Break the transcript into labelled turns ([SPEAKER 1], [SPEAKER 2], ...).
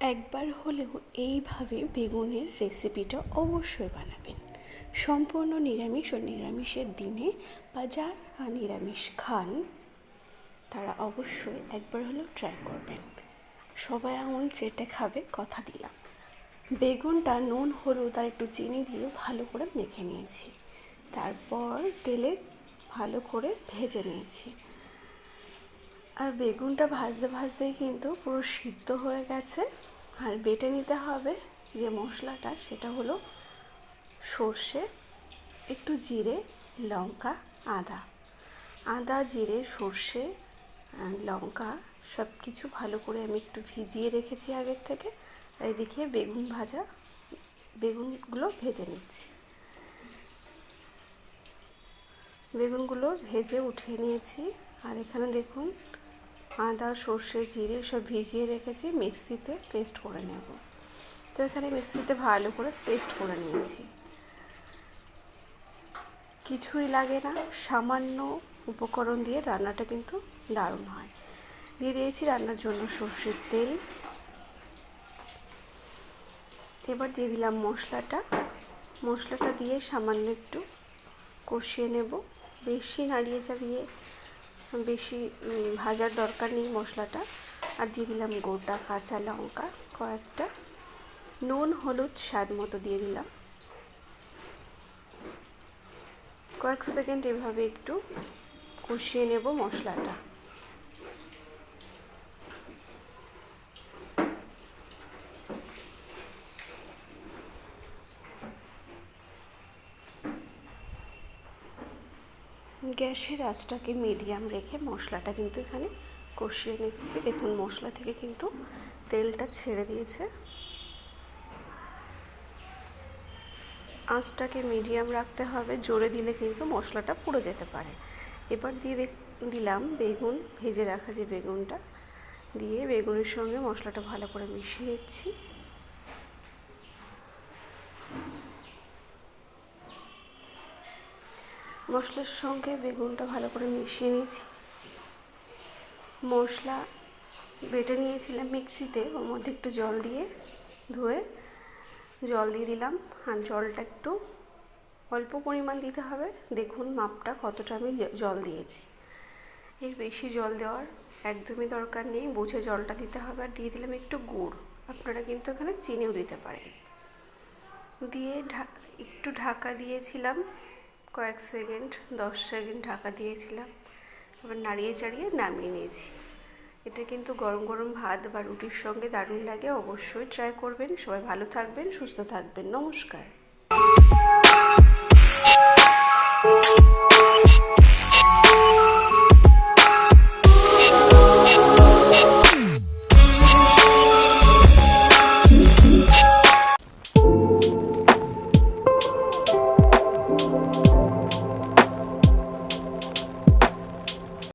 [SPEAKER 1] একবার হলেও এইভাবে বেগুনের রেসিপিটা অবশ্যই বানাবেন। সম্পূর্ণ নিরামিষ ও নিরামিষের দিনে বা যারা নিরামিষ খান, তারা অবশ্যই একবার হলেও ট্রাই করবেন। সবাই আঙুল চেটে খাবে, কথা দিলাম। বেগুনটা নুন, হলুদ আর একটু চিনি দিয়ে ভালো করে মেখে নিয়েছি। তারপর তেলে ভালো করে ভেজে নিয়েছি। আর বেগুনটা ভাজতে ভাজতেই কিন্তু পুরো সিদ্ধ হয়ে গেছে। আর বেটে নিতে হবে যে মশলাটা, সেটা হলো সর্ষে, একটু জিরে, লঙ্কা, আদা। আদা, জিরে, সর্ষে লঙ্কা সব কিছু ভালো করে আমি একটু ভিজিয়ে রেখেছি আগের থেকে। আর এদিকে বেগুন ভাজা, বেগুনগুলো ভেজে নিচ্ছি। বেগুনগুলো ভেজে উঠিয়ে নিয়েছি। আর এখানে দেখুন আদা, সর্ষে, জিরে সব ভিজিয়ে রেখেছি, মিক্সিতে পেস্ট করে নেব। তো এখানে মিক্সিতে ভালো করে পেস্ট করে নিয়েছি। কিছুই লাগে না, সামান্য উপকরণ দিয়ে রান্নাটা কিন্তু দারুণ হয়। দিয়ে দিয়েছি রান্নার জন্য সর্ষের তেল। এবার দিয়ে দিলাম মশলাটা। মশলাটা দিয়ে সামান্য একটু কষিয়ে নেব। বেশি নাড়িয়ে চাড়িয়ে বেশি ভাজার দরকার নেই মশলাটা। আর দিয়ে দিলাম গোটা কাঁচা লঙ্কা কয়েকটা। নুন, হলুদ, স্বাদ মতো দিয়ে দিলাম। কয়েক সেকেন্ড এভাবে একটু কষিয়ে নেব মশলাটা। গ্যাসের আঁচটাকে মিডিয়াম রেখে মশলাটা কিন্তু এখানে কষিয়ে নিচ্ছি। দেখুন, মশলা থেকে কিন্তু তেলটা ছেড়ে দিয়েছে। আঁচটাকে মিডিয়াম রাখতে হবে, জোরে দিলে কিন্তু মশলাটা পুড়ে যেতে পারে। এবার দিয়ে দিলাম বেগুন, ভেজে রাখা যে বেগুনটা, দিয়ে বেগুনের সঙ্গে মশলাটা ভালো করে মিশিয়ে নিচ্ছি। মশলার সঙ্গে বেগুনটা ভালো করে মিশিয়ে নিয়েছি। মশলা বেটে নিয়েছিলাম মিক্সিতে, ওর মধ্যে একটু জল দিয়ে ধুয়ে জল দিয়ে দিলাম আর জলটা একটু অল্প পরিমাণ দিতে হবে। দেখুন মাপটা কতটা আমি জল দিয়েছি। এর বেশি জল দেওয়ার একদমই দরকার নেই, বুঝে জলটা দিতে হবে। আর দিয়ে দিলাম একটু গুড়, আপনারা কিন্তু এখানে চিনিও দিতে পারেন। দিয়ে ঢা- একটু ঢাকা দিয়েছিলাম কয়েক সেকেন্ড, দশ সেকেন্ড ঢাকা দিয়েছিলাম। এবার নাড়িয়ে চাড়িয়ে নামিয়ে নিয়েছি। এটা কিন্তু গরম গরম ভাত বা রুটির সঙ্গে দারুণ লাগে। অবশ্যই ট্রাই করবেন। সবাই ভালো থাকবেন, সুস্থ থাকবেন। নমস্কার।